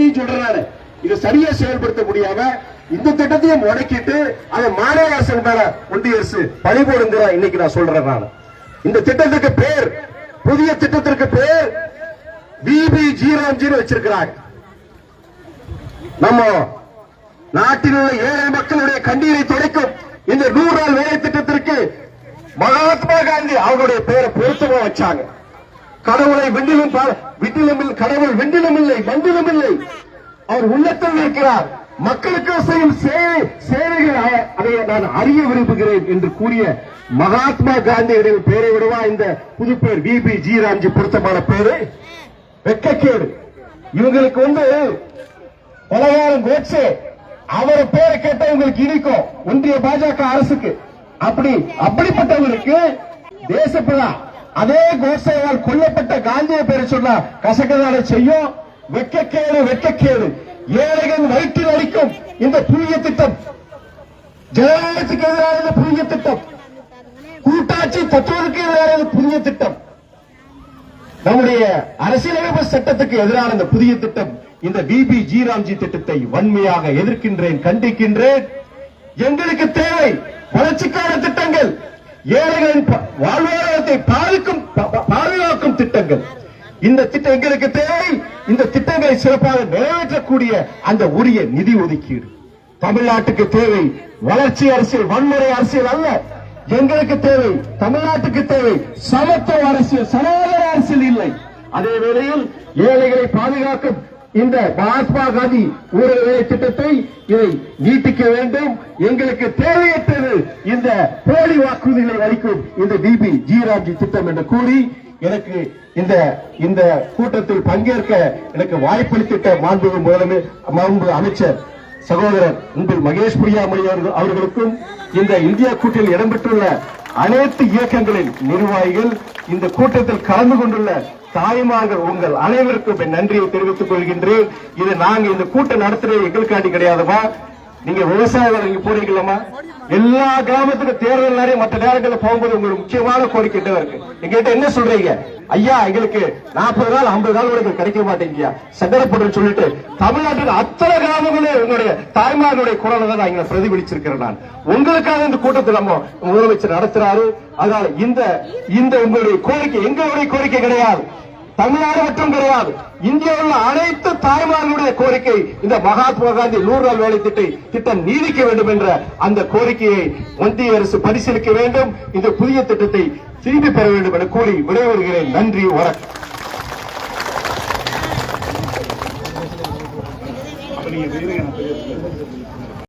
சொல்றாரு. இதை சரியா செயல்படுத்த முடியாம இந்த திட்டத்தையும் முடக்கிட்டு அதை மாநில அரசு மேல ஒன்றிய அரசு பழி போடுங்கிற இன்னைக்கு நான் சொல்றேன் நான். இந்த திட்டத்துக்கு பேர் புதிய திட்டத்திற்கு பேர் பிபி ஜீரோ ஜீரோ வச்சிருக்கிறாங்க. நம்ம நாட்டில் உள்ள ஏழை மக்களுடைய கண்ணீரை துடைக்கும் இந்த நூறு நாள் வேலை திட்டத்திற்கு மகாத்மா காந்தி அவருடைய பெயரை பொருத்தமா வச்சாங்க. கடவுளை விண்ணிலும் பா- விண்ணிலும் கடவுள் விண்ணிலும் இல்லை மண்டிலும் இல்லை. அவர் உள்ளத்தில் இருக்கிறார். மக்களுக்கு செய்யும் சேவை சேவைகள் அதை நான் அறிய விரும்புகிறேன் என்று கூறிய மகாத்மா காந்தியுடைய பெயரை விடவா? இந்த புது பேர் பிபி ஜி. ராம்ஜி பொருத்தமான பேரு. வெக்கக்கேடு. இவங்களுக்கு வந்து பலகாலம் கோட்சே. அவர் பேரை கேட்ட உங்களுக்கு இனிக்கும் ஒன்றிய பாஜக அரசுக்கு. அப்படி அப்படிப்பட்டவங்களுக்கு தேசப்பிதா அதே கோட்சேவால் கொல்லப்பட்ட காந்தியை பேரை சொன்னா கசக்கதான செய்யும்? வெக்கக்கேடு வெக்கக்கேடு. ஏழைகள் வயிற்றில் அளிக்கும் இந்த புதிய திட்டம். ஜனநாயகத்துக்கு எதிரான புதிய திட்டம். கூட்டாட்சி தத்துவத்துக்கு எதிரான புதிய திட்டம். நம்முடைய அரசியலமைப்பு சட்டத்துக்கு எதிரான இந்த புதிய திட்டம். இந்த பிபி ஜீராம்ஜி திட்டத்தை வன்மையாக எதிர்க்கின்றேன் கண்டிக்கின்றேன். எங்களுக்கு தேவை வளர்ச்சிக்கான திட்டங்கள். ஏழைகளின் ப- வாழ்வாதாரத்தை பாதிக்கும் பாதுகாக்கும் திட்டங்கள். இந்த திட்டம் எங்களுக்கு தேவை. இந்த திட்டங்களை சிறப்பாக நிறைவேற்றக்கூடிய அந்த உரிய நிதி ஒதுக்கீடு. தமிழ்நாட்டுக்கு தேவை வளர்ச்சி அரசியல் வன்முறை அரசியல் அல்ல. எங்களுக்கு தேவை தமிழ்நாட்டுக்கு தேவை சமத்துவ அரசியல் சனாதன அரசியல் இல்லை. அதே வேளையில் ஏழைகளை பாதுகாக்கும் இந்த மகாத்மா காந்தி ஊரக வேலை திட்டத்தை இதை நீட்டிக்க வேண்டும். எங்களுக்கு தேவையற்றது இந்த போலி வாக்குறுதிகளை அளிக்கும் இந்த டிபி ஜீராஜி திட்டம் என்று கூறி எனக்கு இந்த இந்த கூட்டத்தில் பங்கேற்க எனக்கு வாய்ப்பளித்திட்ட மாண்பு முதலமை மாண்பு அமைச்சர் சகோதரர் உங்கள் மகேஷ் பிரியாமணி அவர்களுக்கும் இந்த இந்தியா கூட்டில் இடம்பெற்றுள்ள அனைத்து இயக்கங்களின் நிர்வாகிகள் இந்த கூட்டத்தில் கலந்து கொண்டுள்ள தாய்மார்கள் உங்கள் அனைவருக்கும் நன்றியை தெரிவித்துக் கொள்கின்றேன். இது நாங்கள் இந்த கூட்டம் நடத்துறது எங்களுக்காண்டி கிடையாதுமா? நீங்க விவசாயிகள் இங்க போறீங்களா எல்லா கிராமத்துக்கும் தேர்தல் நேரம் மற்ற நேரங்களில் போகும்போது உங்களுக்கு முக்கியமான கோரிக்கை என்ன இருக்கு? எங்கிட்ட என்ன சொல்றீங்க? ஐயா எங்களுக்கு நாற்பது நாள் ஐம்பது நாள் உங்களுக்கு கிடைக்க மாட்டேங்கய்யா சங்கடப்படுன்னு சொல்லிட்டு தமிழ்நாட்டில் அத்தனை கிராமங்களே உங்களுடைய தாய்மார்களுடைய குரலை தான் நான் இங்க பிரதிபலிச்சிருக்கிறேன் நான். உங்களுக்காக இந்த கூட்டத்தில் நம்ம முதலமைச்சர் நடத்துறாரு. அதனால இந்த இந்த உங்களுடைய கோரிக்கை எங்களுடைய கோரிக்கை கிடையாது. தமிழ்நாடு மட்டும் கிடையாது. இந்தியாவில் உள்ள அனைத்து தாய்மார்களுடைய கோரிக்கை இந்த மகாத்மா காந்தி நூறு நாள் வேலை திட்டை திட்டம் நீடிக்க வேண்டும் என்ற அந்த கோரிக்கையை ஒன்றிய அரசு பரிசீலிக்க வேண்டும். இந்த புதிய திட்டத்தை திரும்பி பெற வேண்டும் என கூறி விடைபெறுகிறேன். நன்றி வணக்கம்.